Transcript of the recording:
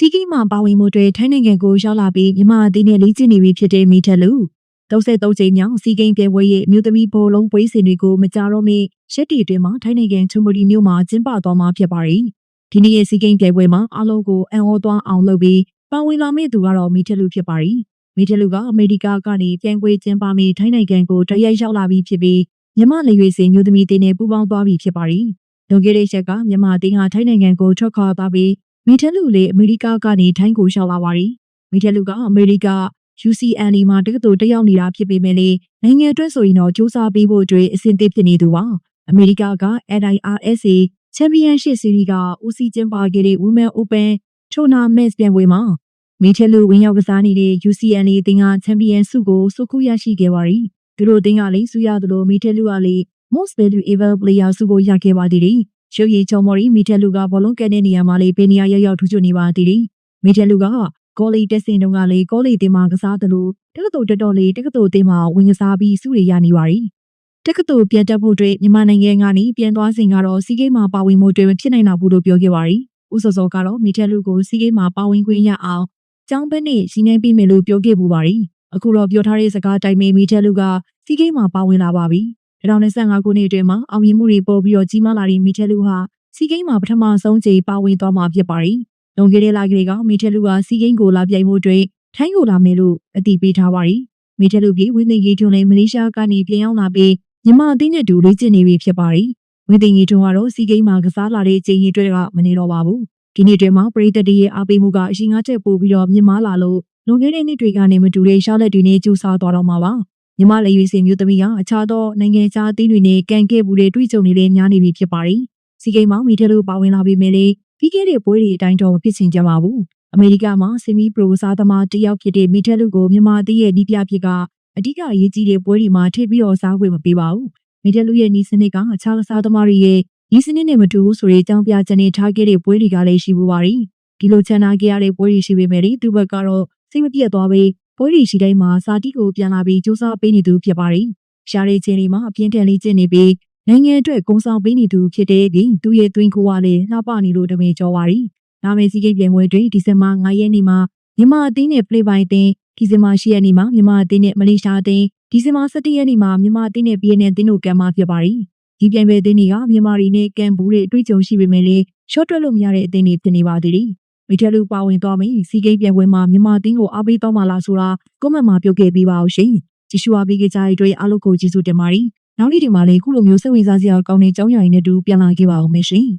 စီကီမှာပါဝင်မှုတွေထိုင်းနိုင်ငံကိုရောက်လာပြီးမြန်မာအသင်းနဲ့လေ့ကျင့်နေပြီဖြစ်တဲ့မီထက်လူ33ချိန်မြောက်စီကိန်းပြပွဲရဲ့အမျိုးသမီးဘောလုံးပွဲစဉ်တွေကိုမကြတော့မေရက်တီတွင်မှာထိုင်းနိုင်ငံချွန်မူရီမြို့မှာကျင်းပသွားမှာဖြစ်ပါတယ်။ဒီနေ့ရဲ့စီကိန်းပြပွဲမှာအားလုံးကိုအံ့ဩသွားအောင်လုပ်ပြီးပါဝင်လာမယ့်သူကတော့မီထက်လူဖြစ်ပါတယ်။မီထက်လူကအမေရိကကနေပြန်ပွဲကျင်းပပြီးထိုင်းနိုင်ငံကိုတရက်ရောက်လာပြီးဖြစ်ပြီးမြန်မာလေရွေစင်မျိုးသမီးအသင်းနဲ့ပူးပေါင်းသွားပြီဖြစ်ပါတယ်။လွန်ခဲ့တဲ့ရက်ကမြန်မာအသင်းဟာထိုင်းနိုင်ငံကိုထွက်ခွာသွားပြီး မီထက်လူလေအမေရိကကနေထိုင်းကိုရှောက်လာပါတယ်။မီထက်လူကအမေရိက UCNA မှာတက္ကသိုလ်တက်ရောက်နေတာဖြစ်ပေမဲ့လေနိုင်ငံအတွက်ဆိုရင်တော့စူးစမ်းပေးဖို့အတွက်အဆင်သင့်ဖြစ်နေသူပါ။အမေရိကက NIRSA Championship Series ကဦးစီးကျင်းပခဲ့တဲ့ Women Open Tournament ပြိုင်ပွဲမှာမီထက်လူဝင်ရောက်ကစားနေတဲ့ UCNA အသင်းကချန်ပီယံဆုကိုစုခုရရှိခဲ့ပါတယ်။သူတို့အသင်းကလေဆုရသလိုမီထက်လူကလေ Most Valuable Player ဆုကိုရခဲ့ပါသေးတယ်။ ရုပ်ရည်ချော်မော်ရီမီထက်လူကဘောလုံးကန်တဲ့နေရာမှာလေပေနေရရောက်ရောက်ထူးချွန်နေပါသေးတယ်။မီထက်လူကကောလီတက်စင်တုန်းကလေကောလီတင်မှာကစားသလိုတက္ကသိုလ်တက်တော့လေတက္ကသိုလ်တင်မှာဝင်ကစားပြီးဆုတွေရနေပါတယ်။တက္ကသိုလ်ပြန်တက်ဖို့အတွက်မြန်မာနိုင်ငံကနေပြန်သွားစဉ်ကတော့စီးကိမ်းမှာပါဝင်မှုတွေမဖြစ်နိုင်တော့ဘူးလို့ပြောခဲ့ပါတယ်။ဦးစောစောကတော့မီထက်လူကိုစီးကိမ်းမှာပါဝင်ခွင့်ရအောင်ကျောင်းဘက်နဲ့ရင်းနှီးပေးမယ်လို့ပြောခဲ့ပူပါတယ်။အခုတော့ပြောထားတဲ့စကားအတိုင်းပဲမီထက်လူကစီးကိမ်းမှာပါဝင်လာပါပြီ။ 2025ခုနှစ်အတွင်းမှာအောင်မြင်မှုတွေပေါ်ပြီးတော့ကြီးမားလာတဲ့မီထက်လူဟာစီးကိမ်းမှာပထမဆုံးချိန်ပါဝင်သွားမှာဖြစ်ပါတယ်။လွန်ခဲ့တဲ့လကလေးကမီထက်လူကစီးကိမ်းကိုလာပြိုင်မှုအတွက်ထိုင်းကိုလာမယ်လို့အတည်ပြုထားပါတယ်။မီထက်လူပြည်ဝင်းသိန်းကြီးထွန်းလည်းမလေးရှားကနေပြန်ရောက်လာပြီးမြန်မာအသင်းနဲ့တူလေ့ကျင့်နေပြီဖြစ်ပါတယ်။ဝင်းသိန်းကြီးထွန်းကတော့စီးကိမ်းမှာကစားလာတဲ့ချိန်ကြီးတွေကမနေတော့ပါဘူး။ဒီနေ့တွင်မှာပရိသတ်တွေရဲ့အားပေးမှုကအရှိန်အချက်ပို့ပြီးတော့မြင့်မားလာလို့လွန်ခဲ့တဲ့နှစ်တွေကနေမတူတဲ့ရှားလက်တွေနဲ့ကျူဆာသွားတော့မှာပါ။ မြန်မာလေရွေးစင်မျိုးသမီးကအခြားသောနိုင်ငံခြားအသင်းတွေနဲ့ကန်ခဲ့မှုတွေတွေ့ကြုံနေတဲ့များနေပြီဖြစ်ပါတယ်။စီကိမ်းမှာမီထက်လူပါဝင်လာပြီးမြဲလေပြီးခဲ့တဲ့ပွဲတွေအတိုင်းတော့မဖြစ်ချင်ကြပါဘူး။အမေရိကမှာဆီမီပရိုစားသမားတယောက်ဖြစ်တဲ့မီထက်လူကိုမြန်မာအသင်းရဲ့နီးပြဖြစ်ကအဓိကအရေးကြီးတဲ့ပွဲတွေမှာထိပ်ပြီးတော့စားခွင့်မပေးပါဘူး။မီထက်လူရဲ့နီးစနစ်ကအခြားကစားသမားတွေရဲ့နီးစနစ်နဲ့မတူဘူးဆိုတဲ့အကြောင်းပြချက်နဲ့ထားခဲ့တဲ့ပွဲတွေကလည်းရှိဘူးပါတယ်။ဒီလိုချန်နာခဲ့ရတဲ့ပွဲတွေရှိပေမဲ့လေသူ့ဘက်ကတော့စိတ်မပြတ်သွားပဲ ပွဲတွေရှိတိုင်းမှာစာတိကိုပြန်လာပြီးစူးစမ်းပေးနေသူဖြစ်ပါတယ်။ရှားတဲ့ချင်းတွေမှာအပြင်းထန်လေးကျင့်နေပြီးနိုင်ငံအတွက်ကုံဆောင်ပေးနေသူဖြစ်တဲ့ပြီးသူရဲ့သွင်းကိုကလည်းလှပနေလို့တမင်ကြောပါတယ်။နာမည်စည်းကိန်းပြိုင်ပွဲတွင်ဒီဇင်ဘာ9ရက်နေ့မှာမြန်မာအသင်းနဲ့ play by အသင်းဒီဇင်ဘာ10ရက်နေ့မှာမြန်မာအသင်းနဲ့မလေးရှားအသင်းဒီဇင်ဘာ17ရက်နေ့မှာမြန်မာအသင်းနဲ့ BNN အသင်းတို့ကမ်းမှာဖြစ်ပါတယ်။ဒီပြိုင်ပွဲအသင်းတွေကမြန်မာရီနဲ့ကမ်ဘူးတွေအတွေ့အကြုံရှိပေမဲ့လည်းရှော့တွက်လို့မရတဲ့အသင်းတွေဖြစ်နေပါသေးတယ်။ မိထက်လူပါဝင်သွားမယ်စီကိန်းပြိုင်ပွဲမှာမြန်မာအသင်းကိုအားပေးသွားမှာလားဆိုတာကွန်မန့်မှာပြောခဲ့ပေးပါအောင်ရှင်။ကြည့်ရှုအားပေးကြတဲ့အတွက်အားလုံးကိုကျေးဇူးတင်ပါတယ်။နောက်နေ့ဒီမှာလည်းခုလိုမျိုးစိတ်ဝင်စားစရာကောင်းတဲ့ကြောင်းရာရင်းနဲ့တူပြန်လာခဲ့ပါအောင်မယ်ရှင်။